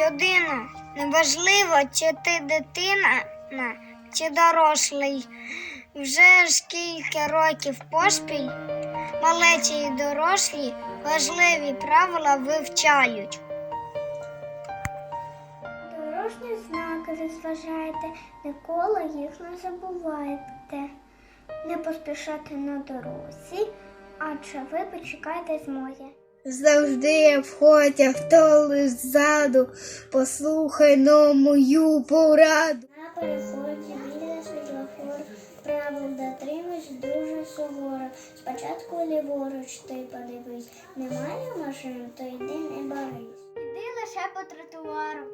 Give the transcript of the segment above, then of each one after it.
людина, неважливо, чи ти дитина, чи дорослий. Вже ж кілька років поспіль малечі і дорослі важливі правила вивчають. Дорожні знаки розважайте, ніколи їх не забувайте. Не поспішайте на дорозі, адже ви почекаєте змоги. Завжди входь авто лиш ззаду, послухай но мою пораду. На переході біля світлофору правил дотримуйся дуже суворо. Спочатку ліворуч ти подивись, немає машин, то йди не борись. Іди лише по тротуару,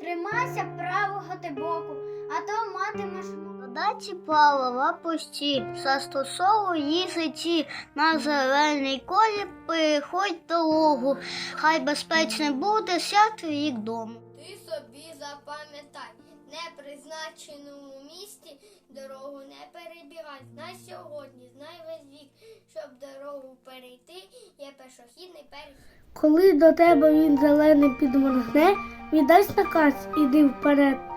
тримайся правого ти боку, а то матимеш Дачі палива пусті, застосовуй їздиці на зелений колі, переходь дорогу. Хай безпечно буде сяд рік дому. Ти собі запам'ятай, не призначеному місці дорогу не перебігай. Знай сьогодні, знай весь вік, щоб дорогу перейти, є пішохідний перехід. Коли до тебе він зелений підморгне, віддасть наказ, іди вперед.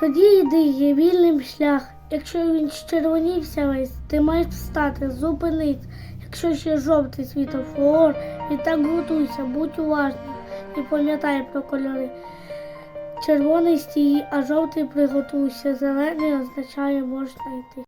Тоді йди, є вільним шлях. Якщо він щервонівся весь, ти маєш встати, зупинись. Якщо ще жовтий світофор, і так готуйся, будь уважним і пам'ятай про кольори. Червоний стій, а жовтий приготуйся, зелений означає можна йти.